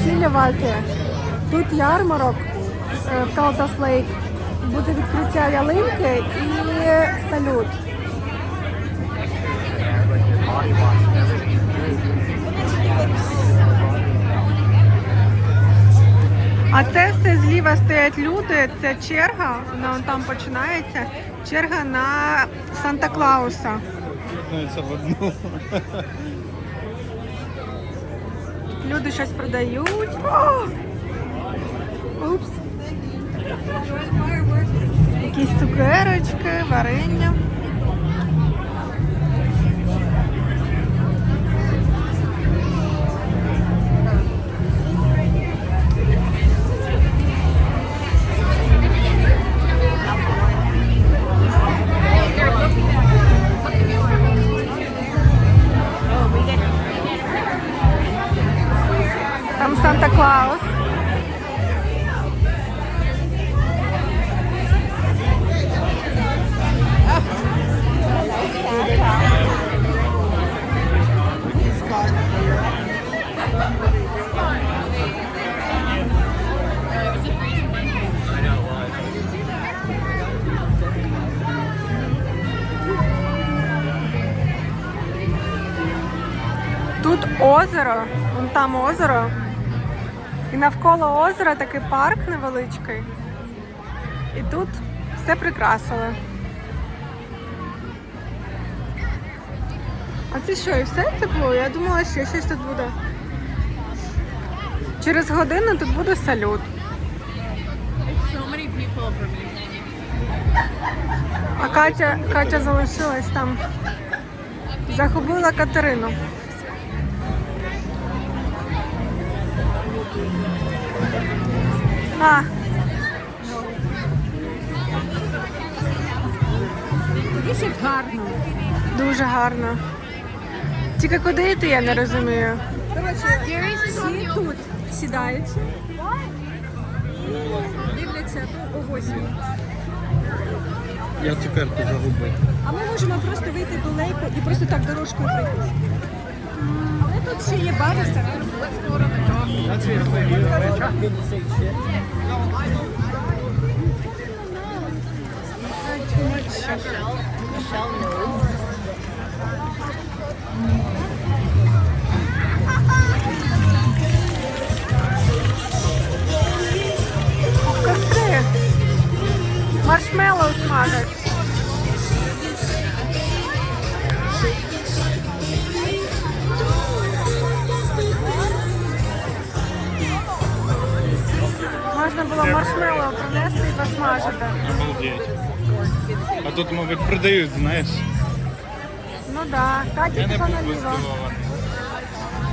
відчилювати. Тут ярмарок е, в Калтас Лейк. Буде відкриття ялинки і салют. А це все зліва стоять люди, це черга, вона вон там починається. Черга на Санта-Клауса. В одну. Люди щось продають. О! Упс. Якісь цукерочки, варення. Санта-Клаус. Тут озеро, вон там озеро. І навколо озера такий парк невеличкий. І тут все прикрасили. А це що, і все це було? Я думала, що щось тут буде. Через годину тут буде салют. А Катя, Катя залишилась там. Загубила Катерину. А, Дивись, як гарно. дуже гарно. Тільки куди йти, я не розумію. Всі тут сідаються. Дивляться о 8. Я цукерку загубив. А ми можемо просто вийти до лейку і просто так дорожкою пройти. Але тут ще є бар, ресторан. Костри. Маршмеллоу смажать. Можна було маршмеллоу принести і посмажити. Обалдеть. А тут, мабуть, продають, знаєш. Ну да, Катя Я не пішла був наліво. здивований.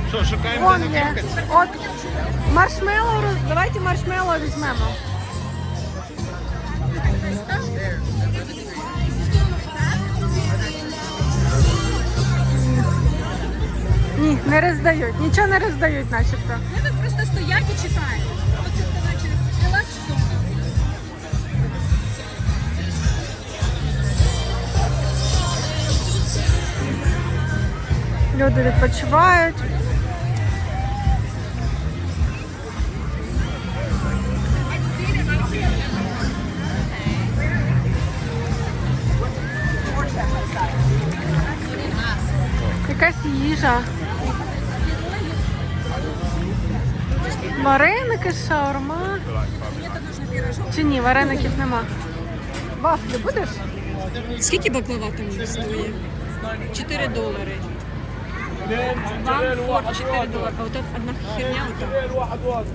Що, шукаємо Вон де є. От маршмеллоу, роз- давайте маршмеллоу візьмемо. Ні, не роздають, нічого не роздають начебто. Ми тут просто стоять і чекаємо. Люди відпочивають. Якась їжа. Вареники, шаурма. Чи ні, вареників нема. Вафлі будеш? Скільки баклава там стоїть? 4 долари. Вам от 4 долари. А от одна херня от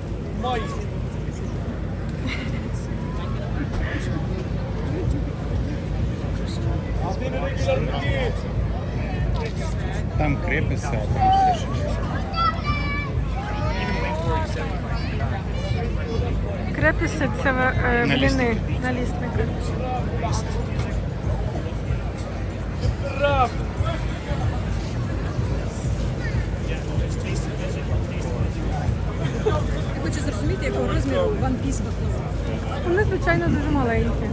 Там крепиться, а там все ще. Крепіси це е, бліни, Налісники. налісники. Хочу зрозуміти, якого розміру One Piece виходить. Вони, звичайно, дуже маленькі.